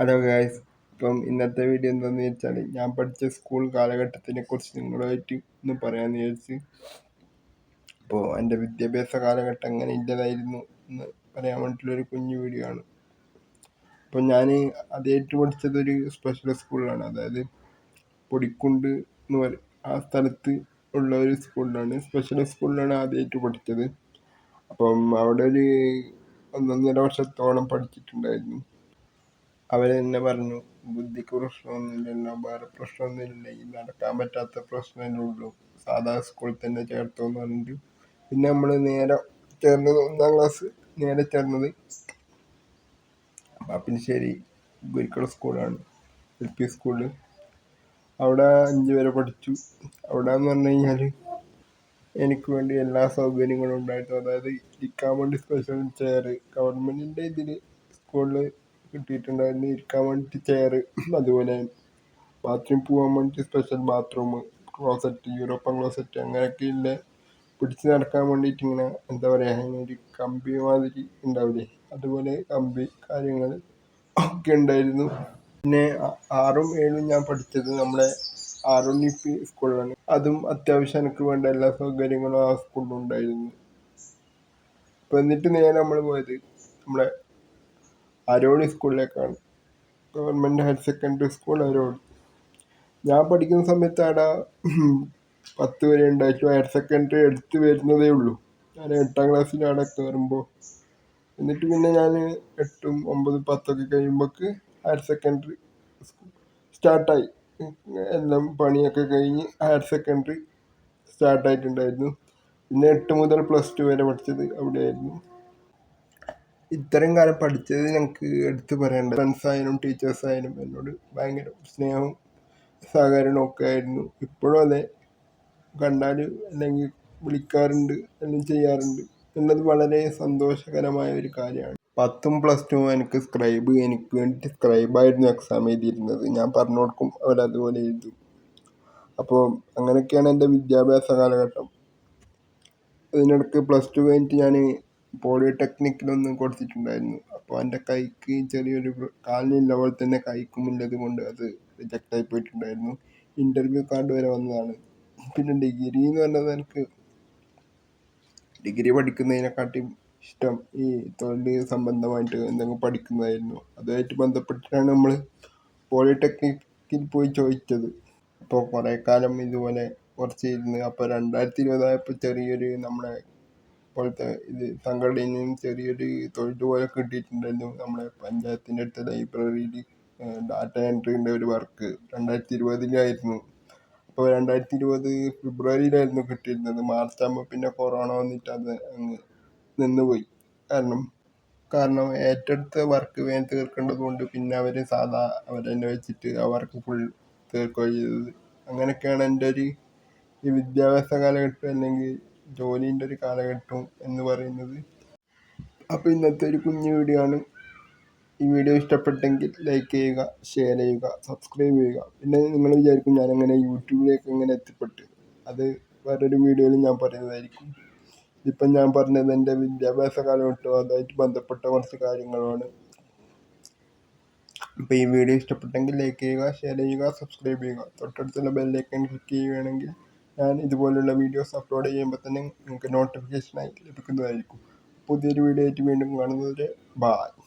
Hello guys ഇപ്പം ഇന്നത്തെ video എന്താണെന്ന് വെച്ചാൽ ഞാൻ പഠിച്ച സ്കൂൾ കാലഘട്ടത്തിനെ കുറിച്ച് നിങ്ങളുമായിട്ട് ഒന്ന് പറയാമെന്ന് വിചാരിച്ച്. അപ്പോൾ എന്റെ വിദ്യാഭ്യാസ കാലഘട്ടം എങ്ങനെ ഇല്ലതായിരുന്നു എന്ന് പറയാൻ വേണ്ടിയിട്ടുള്ളൊരു കുഞ്ഞു വീഡിയോ ആണ്. അപ്പോൾ ഞാൻ ആദ്യമായിട്ട് പഠിച്ചത് ഒരു സ്പെഷ്യൽ സ്കൂളിലാണ് അതായത് പൊടിക്കുണ്ട് എന്ന് പറയും ആ സ്ഥലത്ത് ഉള്ള ഒരു സ്കൂളിലാണ് സ്പെഷ്യൽ സ്കൂളിലാണ് ആദ്യമായിട്ട് പഠിച്ചത്. അപ്പം അവിടെ ഒരു ഒന്നൊന്നര വർഷത്തോളം പഠിച്ചിട്ടുണ്ടായിരുന്നു. അവർ തന്നെ പറഞ്ഞു ബുദ്ധിക്ക് പ്രശ്നമൊന്നുമില്ലല്ലോ വേറെ പ്രശ്നമൊന്നുമില്ല ഈ നടക്കാൻ പറ്റാത്ത പ്രശ്നമല്ലേ ഉള്ളൂ. സാധാ സ്കൂളിൽ തന്നെ ചേർത്തു എന്ന് പറഞ്ഞിട്ട്. പിന്നെ നമ്മൾ നേരെ ചേർന്നത് ഒന്നാം ക്ലാസ് നേരെ ചേർന്നത് പാപ്പിനിശ്ശേരി ഗുരുക്കള സ്കൂളാണ് എൽ പി സ്കൂളിൽ അവിടെ അഞ്ച് വരെ പഠിച്ചു. അവിടെ എന്ന് പറഞ്ഞു കഴിഞ്ഞാൽ എനിക്ക് വേണ്ടി എല്ലാ സൗകര്യങ്ങളും ഉണ്ടായിരുന്നു. അതായത് ഇരിക്കാൻ വേണ്ടി സ്പെഷ്യൽ ചെയർ ഗവൺമെന്റിന്റെ ഇതിൽ സ്കൂളിൽ കിട്ടിയിട്ടുണ്ടായിരുന്നു. ഇരിക്കാൻ വേണ്ടിയിട്ട് ചെയർ അതുപോലെ ബാത്റൂം പോകാൻ വേണ്ടിയിട്ട് special bathroom closet European closet അങ്ങനെയൊക്കെയുള്ള പിടിച്ച് നടക്കാൻ വേണ്ടിയിട്ട് ഇങ്ങനെ എന്താ പറയുക ഒരു കമ്പി മാതിരി ഉണ്ടാവില്ലേ? അതുപോലെ കമ്പി കാര്യങ്ങൾ ഒക്കെ ഉണ്ടായിരുന്നു. പിന്നെ ആറും ഏഴും ഞാൻ പഠിച്ചത് നമ്മുടെ ആറുണ്ണി പി സ്കൂളിലാണ്. അതും അത്യാവശ്യം എനിക്ക് വേണ്ട എല്ലാ സൗകര്യങ്ങളും ആ സ്കൂളിലുണ്ടായിരുന്നു. അപ്പം എന്നിട്ട് നേരെ നമ്മൾ പോയത് നമ്മളെ Aroli സ്കൂളിലേക്കാണ്. Government higher secondary school Aroli ഞാൻ പഠിക്കുന്ന സമയത്ത് അവിടെ പത്ത് വരെ ഉണ്ടായിട്ടു ഹയർ സെക്കൻഡറി എടുത്ത് വരുന്നതേ ഉള്ളൂ. ഞാൻ എട്ടാം ക്ലാസ്സിൽ അവിടെ കയറുമ്പോൾ എന്നിട്ട് പിന്നെ ഞാൻ എട്ടും ഒമ്പതും പത്തൊക്കെ കഴിയുമ്പോൾക്ക് ഹയർ സെക്കൻഡറി സ്റ്റാർട്ടായി. എല്ലാം പണിയൊക്കെ കഴിഞ്ഞ് ഹയർ സെക്കൻഡറി സ്റ്റാർട്ടായിട്ടുണ്ടായിരുന്നു. പിന്നെ എട്ട് മുതൽ പ്ലസ് ടു വരെ പഠിച്ചത് അവിടെയായിരുന്നു. ഇത്രയും കാലം പഠിച്ചത് ഞങ്ങൾക്ക് എടുത്തു പറയേണ്ട ഫ്രണ്ട്സായാലും ടീച്ചേഴ്സായാലും എന്നോട് ഭയങ്കര സ്നേഹവും സഹകരണവും ഒക്കെ ആയിരുന്നു. ഇപ്പോഴും അതെ. കണ്ടാൽ അല്ലെങ്കിൽ വിളിക്കാറുണ്ട് എല്ലാം ചെയ്യാറുണ്ട് എന്നത് വളരെ സന്തോഷകരമായ ഒരു കാര്യമാണ്. പത്തും പ്ലസ് ടു എനിക്ക് സ്ക്രൈബ് എനിക്ക് വേണ്ടിയിട്ട് സ്ക്രൈബായിരുന്നു എക്സാം എഴുതിയിരുന്നത്. ഞാൻ പറഞ്ഞു കൊടുക്കും അവരതുപോലെ എഴുതും. അപ്പോൾ അങ്ങനെയൊക്കെയാണ് എന്റെ വിദ്യാഭ്യാസ കാലഘട്ടം. ഇതിനിടയ്ക്ക് പ്ലസ് ടു കഴിഞ്ഞിട്ട് ഞാൻ പോളിടെക്നിക്കിലൊന്നും കൊടുത്തിട്ടുണ്ടായിരുന്നു. അപ്പോൾ എന്റെ കൈക്ക് ചെറിയൊരു കാലിനുള്ള പോലെ തന്നെ കൈക്കും ഉള്ളത് കൊണ്ട് അത് റിജക്റ്റായി പോയിട്ടുണ്ടായിരുന്നു. ഇന്റർവ്യൂ കാർഡ് വരെ വന്നതാണ്. പിന്നെ ഡിഗ്രി എന്ന് പറഞ്ഞത് എനിക്ക് ഡിഗ്രി പഠിക്കുന്നതിനെക്കാട്ടി ഇഷ്ടം ഈ തൊഴിൽ സംബന്ധമായിട്ട് എന്തെങ്കിലും പഠിക്കുന്നതായിരുന്നു. അതുമായിട്ട് ബന്ധപ്പെട്ടിട്ടാണ് നമ്മൾ പോളിടെക്നിക്കിൽ പോയി ചോദിച്ചത്. അപ്പോൾ കുറേ കാലം ഇതുപോലെ കുറച്ച് ഇരുന്ന് അപ്പോൾ രണ്ടായിരത്തി ഇരുപതായപ്പോൾ ചെറിയൊരു നമ്മുടെ പോലത്തെ ഇത് തങ്ങളുടെ ഇനിയും ചെറിയൊരു തൊഴിൽ പോലെ കിട്ടിയിട്ടുണ്ടായിരുന്നു. നമ്മുടെ പഞ്ചായത്തിന്റെ അടുത്ത ലൈബ്രറിയിൽ ഡാറ്റ എൻട്രീന്റെ ഒരു വർക്ക് രണ്ടായിരത്തി ഇരുപതിലായിരുന്നു അപ്പോൾ രണ്ടായിരത്തി ഇരുപത് ഫെബ്രുവരിയിലായിരുന്നു കിട്ടിയിരുന്നത്. മാർച്ച് ആകുമ്പോൾ പിന്നെ കൊറോണ വന്നിട്ട് അത് അങ്ങ് നിന്നുപോയി. കാരണം കാരണം ഏറ്റെടുത്ത വർക്ക് വേഗം തീർക്കേണ്ടത് കൊണ്ട് പിന്നെ അവർ സാധാ അവരെന്നെ വെച്ചിട്ട് ആ വർക്ക് ഫുൾ തീർക്കുകയാണ് ചെയ്തത്. അങ്ങനെയൊക്കെയാണ് എന്റെ ഒരു ഈ വിദ്യാഭ്യാസ കാലഘട്ടം അല്ലെങ്കിൽ ജോലീന്റെ ഒരു കാലഘട്ടം എന്ന് പറയുന്നത്. അപ്പോൾ ഇന്നത്തെ ഒരു കുഞ്ഞു വീഡിയോ ആണ്. ഈ വീഡിയോ ഇഷ്ടപ്പെട്ടെങ്കിൽ ലൈക്ക് ചെയ്യുക ഷെയർ ചെയ്യുക സബ്സ്ക്രൈബ് ചെയ്യുക. പിന്നെ നിങ്ങൾ വിചാരിക്കും ഞാൻ എങ്ങനെ യൂട്യൂബിലേക്ക് എങ്ങനെ എത്തിപ്പെട്ട്. അത് വേറൊരു വീഡിയോയിൽ ഞാൻ പറയുന്നതായിരിക്കും. ഇപ്പം ഞാൻ പറഞ്ഞത് എന്റെ വിദ്യാഭ്യാസ കാലഘട്ടവും അതുമായിട്ട് ബന്ധപ്പെട്ട കുറച്ച് കാര്യങ്ങളാണ്. അപ്പോൾ ഈ വീഡിയോ ഇഷ്ടപ്പെട്ടെങ്കിൽ ലൈക്ക് ചെയ്യുക ഷെയർ ചെയ്യുക സബ്സ്ക്രൈബ് ചെയ്യുക. തൊട്ടടുത്തുള്ള ബെല്ലൈക്കൺ ക്ലിക്ക് ചെയ്യുകയാണെങ്കിൽ ഞാൻ ഇതുപോലുള്ള വീഡിയോസ് അപ്ലോഡ് ചെയ്യുമ്പോൾ തന്നെ നിങ്ങൾക്ക് നോട്ടിഫിക്കേഷനായി ലഭിക്കുന്നതായിരിക്കും. പുതിയൊരു വീഡിയോ ആയിട്ട് വീണ്ടും കാണുന്നവരെ ബായ്